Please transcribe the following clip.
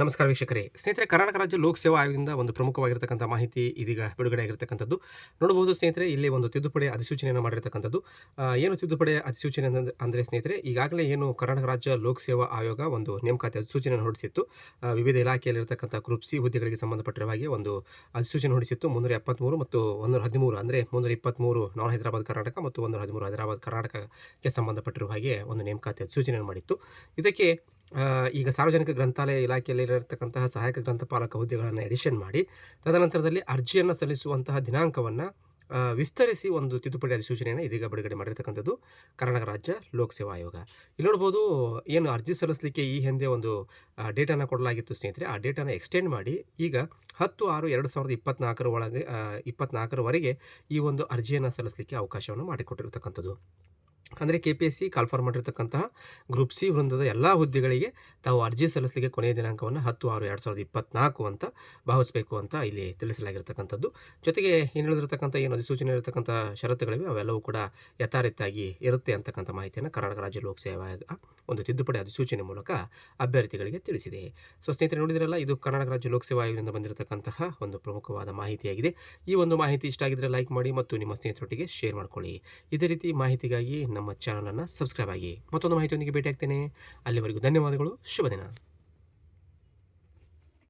ನಮಸ್ಕಾರ ವೀಕ್ಷಕರೇ. ಸ್ನೇಹಿತರೆ, ಕರ್ನಾಟಕ ರಾಜ್ಯ ಲೋಕ ಸೇವಾ ಆಯೋಗದಿಂದ ಒಂದು ಪ್ರಮುಖವಾಗಿರ್ತಕ್ಕಂಥ ಮಾಹಿತಿ ಇದೀಗ ಬಿಡುಗಡೆ ಆಗಿರ್ತಕ್ಕಂಥದ್ದು. ನೋಡಬಹುದು ಸ್ನೇಹಿತರೆ, ಇಲ್ಲಿ ಒಂದು ತಿದ್ದುಪಡಿ ಅಧಿಸೂಚನೆಯನ್ನು ಮಾಡಿರ್ತಕ್ಕಂಥದ್ದು. ಏನು ತಿದ್ದುಪಡಿ ಅಧಿಸೂಚನೆ ಅಂದರೆ ಸ್ನೇಹಿತರೆ, ಈಗಾಗಲೇ ಏನು ಕರ್ನಾಟಕ ರಾಜ್ಯ ಲೋಕ ಸೇವಾ ಆಯೋಗ ಒಂದು ನೇಮಕಾತಿ ಅಧಿಸೂಚನೆಯನ್ನು ಹೊರಡಿಸಿತ್ತು. ವಿವಿಧ ಇಲಾಖೆಯಲ್ಲಿರ್ತಕ್ಕಂಥ ಗ್ರೂಪ್ ಸಿ ಹುದ್ದೆಗಳಿಗೆ ಸಂಬಂಧಪಟ್ಟಿರುವ ಹಾಗೆ ಒಂದು ಅಧಿಸೂಚನೆ ಹೊರಡಿಸಿತ್ತು. ಮುನ್ನೂರ ಎಪ್ಪತ್ತ್ಮೂರು ಮತ್ತು ಒಂದೂರ ಹದಿಮೂರು, ಅಂದರೆ ಮುನ್ನೂರ ಇಪ್ಪತ್ತ್ಮೂರು ನಾನ್ ಹೈದರಾಬಾದ್ ಕರ್ನಾಟಕ ಮತ್ತು ಒಂದೂರ ಹದಿಮೂರು ಹೈದರಾಬಾದ್ ಕರ್ನಾಟಕಕ್ಕೆ ಸಂಬಂಧಪಟ್ಟಿರುವ ಹಾಗೆ ಒಂದು ನೇಮಕಾತಿ ಅಧಿಸೂಚನೆಯನ್ನು ಮಾಡಿತ್ತು. ಇದಕ್ಕೆ ಈಗ ಸಾರ್ವಜನಿಕ ಗ್ರಂಥಾಲಯ ಇಲಾಖೆಯಲ್ಲಿರತಕ್ಕಂತಹ ಸಹಾಯಕ ಗ್ರಂಥಪಾಲಕ ಹುದ್ದೆಗಳನ್ನು ಎಡಿಷನ್ ಮಾಡಿ, ತದನಂತರದಲ್ಲಿ ಅರ್ಜಿಯನ್ನು ಸಲ್ಲಿಸುವಂತಹ ದಿನಾಂಕವನ್ನು ವಿಸ್ತರಿಸಿ ಒಂದು ತಿದ್ದುಪಡಿ ಅಧಿಸೂಚನೆಯನ್ನು ಇದೀಗ ಬಿಡುಗಡೆ ಮಾಡಿರ್ತಕ್ಕಂಥದ್ದು ಕರ್ನಾಟಕ ರಾಜ್ಯ ಲೋಕಸೇವಾ ಆಯೋಗ. ಇಲ್ಲಿ ನೋಡ್ಬೋದು, ಏನು ಅರ್ಜಿ ಸಲ್ಲಿಸಲಿಕ್ಕೆ ಈ ಹಿಂದೆ ಒಂದು ಡೇಟನ್ನು ಕೊಡಲಾಗಿತ್ತು ಸ್ನೇಹಿತರೆ. ಆ ಡೇಟನ್ನು ಎಕ್ಸ್ಟೆಂಡ್ ಮಾಡಿ, ಈಗ ಹತ್ತು ಆರು ಎರಡು ಸಾವಿರದ ಇಪ್ಪತ್ನಾಲ್ಕರ ಒಳಗೆ ಇಪ್ಪತ್ನಾಲ್ಕರವರೆಗೆ ಈ ಒಂದು ಅರ್ಜಿಯನ್ನು ಸಲ್ಲಿಸಲಿಕ್ಕೆ ಅವಕಾಶವನ್ನು ಮಾಡಿಕೊಟ್ಟಿರ್ತಕ್ಕಂಥದ್ದು. ಅಂದರೆ K P S C call for ಮಾಡಿರ್ತಕ್ಕಂತಹ ಗ್ರೂಪ್ ಸಿ ವೃಂದದ ಎಲ್ಲ ಹುದ್ದೆಗಳಿಗೆ ತಾವು ಅರ್ಜಿ ಸಲ್ಲಿಸಲಿಕ್ಕೆ ಕೊನೆಯ ದಿನಾಂಕವನ್ನು ಹತ್ತು ಆರು ಎರಡು ಸಾವಿರದ ಇಪ್ಪತ್ನಾಲ್ಕು ಅಂತ ಭಾವಿಸಬೇಕು ಅಂತ ಇಲ್ಲಿ ತಿಳಿಸಲಾಗಿರ್ತಕ್ಕಂಥದ್ದು. ಜೊತೆಗೆ ಏನು ಹೇಳಿರ್ತಕ್ಕಂಥ ಏನು ಅಧಿಸೂಚನೆ ಇರತಕ್ಕಂಥ ಷರತ್ತುಗಳಿವೆ, ಅವೆಲ್ಲವೂ ಕೂಡ ಯಥಾರೀತಿಯಾಗಿ ಇರುತ್ತೆ ಅಂತಕ್ಕಂಥ ಮಾಹಿತಿಯನ್ನು ಕರ್ನಾಟಕ ರಾಜ್ಯ ಲೋಕಸೇವಾ ಒಂದು ತಿದ್ದುಪಡಿ ಅಧಿಸೂಚನೆ ಮೂಲಕ ಅಭ್ಯರ್ಥಿಗಳಿಗೆ ತಿಳಿಸಿದೆ. ಸೊ, ಸ್ನೇಹಿತರೆ, ನೋಡಿದ್ರಲ್ಲ, ಇದು ಕರ್ನಾಟಕ ರಾಜ್ಯ ಲೋಕಸೇವಾ ಆಯೋಗದಿಂದ ಬಂದಿರತಕ್ಕಂತಹ ಒಂದು ಪ್ರಮುಖವಾದ ಮಾಹಿತಿಯಾಗಿದೆ. ಈ ಒಂದು ಮಾಹಿತಿ ಇಷ್ಟ ಆಗಿದ್ರೆ ಲೈಕ್ ಮಾಡಿ ಮತ್ತು ನಿಮ್ಮ ಸ್ನೇಹಿತರೊಟ್ಟಿಗೆ ಶೇರ್ ಮಾಡಿಕೊಳ್ಳಿ. ಇದೇ ರೀತಿ ಮಾಹಿತಿಗಾಗಿ ನಮ್ಮ ಚಾನಲನ್ನು ಸಬ್ಸ್ಕ್ರೈಬ್ ಆಗಿ ಮತ್ತೊಂದು ಮಾಹಿತಿಯೊಂದಿಗೆ ಭೇಟಿಯಾಗ್ತೇನೆ. ಅಲ್ಲಿವರೆಗೂ ಧನ್ಯವಾದಗಳು. శుభదినాలు